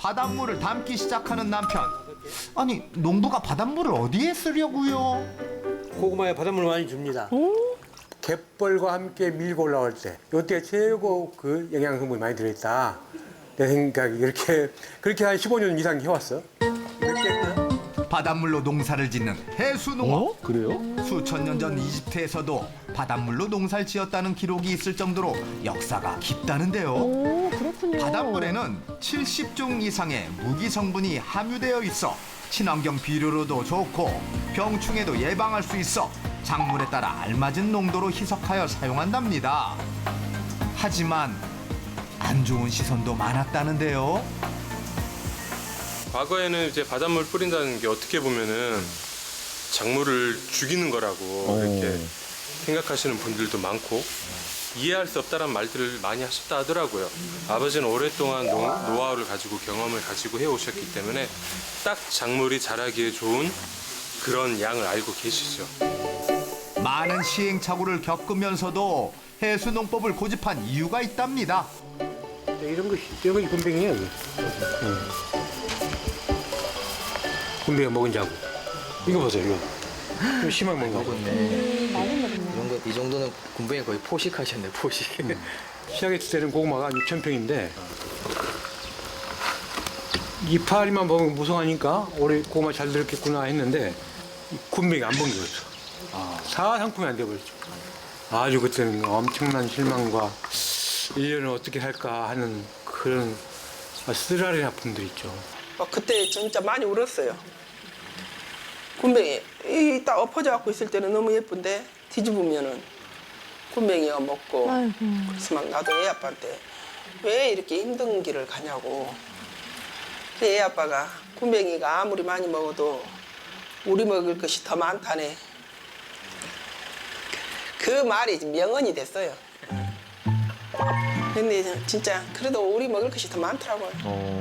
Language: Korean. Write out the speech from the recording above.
바닷물을 담기 시작하는 남편. 아니 농부가 바닷물을 어디에 쓰려고요? 고구마에 바닷물 많이 줍니다. 갯벌과 함께 밀고 올라올 때, 이때 최고 그 영양 성분이 많이 들어있다. 내 생각이 이렇게 그렇게 한 15년 이상 해왔어. 몇 개나? 바닷물로 농사를 짓는 해수농업. 그래요? 수천 년 전 이집트에서도 바닷물로 농사를 지었다는 기록이 있을 정도로 역사가 깊다는데요. 오, 그렇군요. 바닷물에는 70종 이상의 무기 성분이 함유되어 있어 친환경 비료로도 좋고 병충해도 예방할 수 있어 작물에 따라 알맞은 농도로 희석하여 사용한답니다. 하지만 안 좋은 시선도 많았다는데요. 과거에는 이제 바닷물 뿌린다는 게 어떻게 보면은 작물을 죽이는 거라고 이렇게 생각하시는 분들도 많고 이해할 수 없다는 말들을 많이 하셨다 하더라고요. 아버지는 오랫동안 노, 노하우를 가지고 경험을 가지고 해오셨기 때문에 딱 작물이 자라기에 좋은 그런 양을 알고 계시죠. 많은 시행착오를 겪으면서도 해수농법을 고집한 이유가 있답니다. 이런 것이, 이런. 이게. 응. 군뱅이가 먹은 자고. 이거 보세요, 이거. 이거 심하게 먹은 거. 음, 많이 먹네. 이 정도 이 정도는 군뱅이 거의 포식하셨네 포식. 시작했을 때는 고구마가 6천 평인데 이파리만 보면 무성하니까 올해 고구마 잘 들었겠구나 했는데 군뱅이 안 먹는 거죠. 사 상품이 안 돼버렸죠. 아주 그때는 엄청난 실망과 1년을 어떻게 할까 하는 그런 쓰라린 아픔들 있죠. 어, 그때 진짜 많이 울었어요. 군뱅이 이딱 엎어져 갖고 있을 때는 너무 예쁜데 뒤집으면은 군뱅이가 먹고 아이고. 그래서 막 나도 애 아빠한테 왜 이렇게 힘든 길을 가냐고. 근데 애 아빠가 군뱅이가 아무리 많이 먹어도 우리 먹을 것이 더 많다네. 그 말이 명언이 됐어요. 근데 진짜 그래도 우리 먹을 것이 더 많더라고요.